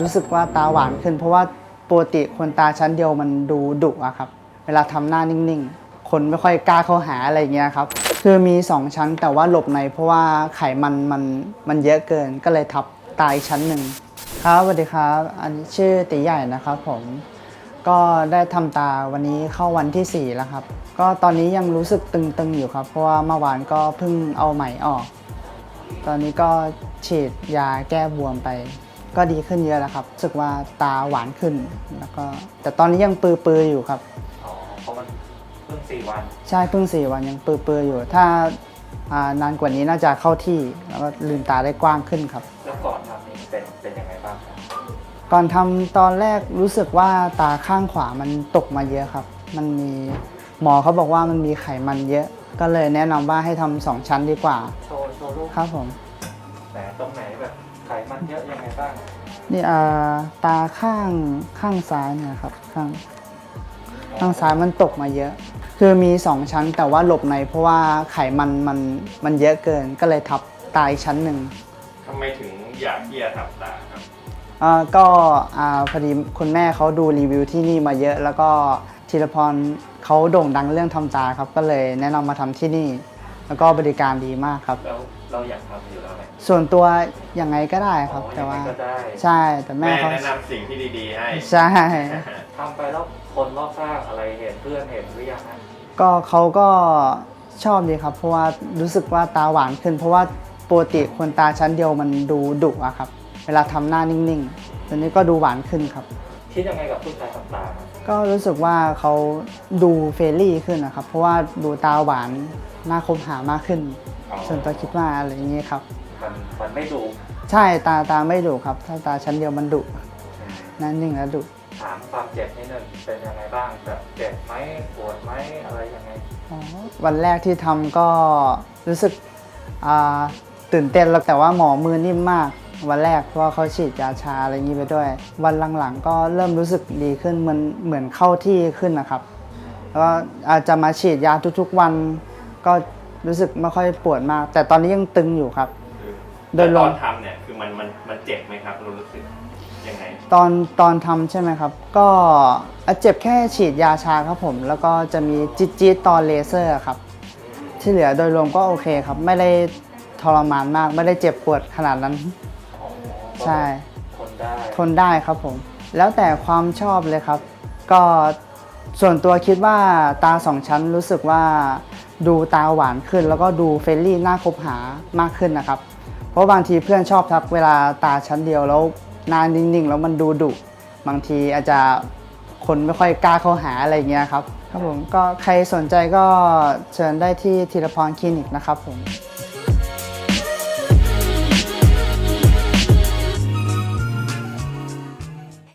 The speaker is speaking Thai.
รู้สึกว่าตาหวานขึ้น เพราะว่าปกติคนตาชั้นเดียวมันดูดุอะครับ เวลาทำหน้านิ่งๆ คนไม่ค่อยกล้าเข้าหาอะไรเงี้ยครับ คือมี 2 ชั้นแต่ว่าหลบในเพราะว่าไขมันมันมันเยอะเกินก็เลยทับตาอีกชั้นหนึ่งครับสวัสดีครับ อันนี้ชื่อตีใหญ่นะครับผมก็ได้ทำตาวันนี้เข้าวันที่ 4 แล้วครับ ก็ตอนนี้ยังรู้สึกตึงๆอยู่ครับ เพราะว่าเมื่อวานก็เพิ่งเอาไหมออก ตอนนี้ก็ฉีดยาแก้บวมไป ก็ดีขึ้นเยอะแล้วครับรู้สึกว่าตาหวานขึ้นแล้วก็แต่ตอนนี้ยังปือๆอยู่ครับ อ๋อเพราะมันเพิ่งสี่วัน ใช่เพิ่งสี่วันยังปือๆอยู่ ถ้าอ่านานกว่านี้น่าจะเข้าที่แล้วก็ลืมตาได้กว้างขึ้นครับ แล้วก่อนทำนี่เป็นเป็นยังไงบ้างครับก่อนทำตอนแรกรู้สึกว่าตาข้างขวามันตกมาเยอะครับ มันมีหมอเขาบอกว่ามันมีไขมันเยอะ ก็เลยแนะนำว่าให้ทำสองชั้นดีกว่าโชว์โชว์รูปครับผมแต่ตรงไหนแบบ ไขมันเยอะยังไงบ้าง นี่อ่าตาข้างข้างซ้ายเนี่ยครับข้างข้างซ้ายมันตกมาเยอะ คือมีสองชั้นแต่ว่าหลบในเพราะว่าไขมันมันมันเยอะเกินก็เลยทับตายชั้นหนึ่งทำไมถึงอยากที่จะทำตาครับอ่าก็อ่าพอดีคุณแม่เขาดูรีวิวที่นี่มาเยอะ แล้วก็ธีรพรเขาโด่งดังเรื่องทำตาครับก็เลยแนะนำมาทำที่นี่ แล้วก็บริการดีมากครับ แล้ว เราอยากทำอยู่แล้วไหมส่วนตัวยังไงก็ได้ครับอ๋อแต่ว่ายังไงก็ได้ใช่แต่แม่แม่เขาแนะนำสิ่งที่ดีๆให้ ใช่ ทำไปแล้วคนรอบข้างอะไรเห็นเพื่อนเห็นหรือยังฮะก็เขาก็ชอบดีครับ เพราะว่ารู้สึกว่าตาหวานขึ้น เพราะว่าปกติคนตาชั้นเดียวมันดูดุอะครับ เวลาทำหน้านิ่งๆตอนนี้ก็ดูหวานขึ้นครับ คิดยังไงกับผู้ชายทำตาครับก็รู้สึกว่าเขาดูเฟรนลี่ขึ้นนะครับ เพราะว่าดูตาหวานน่าคบหามากขึ้น ส่วนตัวคิดว่าอะไรอย่างนี้ครับ มันมันไม่ดูใช่ตาตาไม่ดุครับ ถ้าตาชั้นเดียวมันดุหนั่นนิ่งแล้วดุถามความเจ็บนิดนึงเป็นยังไงบ้างแบบเจ็บไหมปวดไหมอะไรยังไงอ๋อวันแรกที่ทำก็รู้สึกอ่าตื่นเต้นแล้วแต่ว่าหมอมือนิ่มมาก วันแรกเพราะว่าเขาฉีดยาชาอะไรอย่างนี้ไปด้วย วันหลังๆก็เริ่มรู้สึกดีขึ้นเหมือนเหมือนเข้าที่ขึ้นนะครับ แล้วก็อาจจะมาฉีดยาทุกๆวัน ก็รู้สึกไม่ค่อยปวดมาก แต่ตอนนี้ยังตึงอยู่ครับ โดแต่ยรตวอมนทำเนี่ยคือมันมันมันเจ็บไหมครับเรารู้สึกยังไงตอนตอนทำใช่ไหมครับ ก็อะเจ็บแค่ฉีดยาชาครับผม แล้วก็จะมีจี๊ดจี๊ดตอนเลเซอร์ครับ ที่เหลือโดยรวมก็โอเคครับ ไม่ได้ทรมานมาก ไม่ได้เจ็บปวดขนาดนั้นอ๋อ ใช่ ทนได้ทนได้ครับผม แล้วแต่ความชอบเลยครับ ก็ส่วนตัวคิดว่าตาสองชั้นรู้สึกว่าดูตาหวานขึ้น แล้วก็ดูเฟรนลี่น่าคบหามากขึ้นนะครับ เพราะบางทีเพื่อนชอบทักเวลาตาชั้นเดียวแล้วหน้านิ่งๆ แล้วมันดูดุบางทีอาจจะคนไม่ค่อยกล้าเข้าหาอะไรเงี้ยครับครับผมก็ใครสนใจก็เชิญได้ที่ธีรพรคลินิกนะครับผม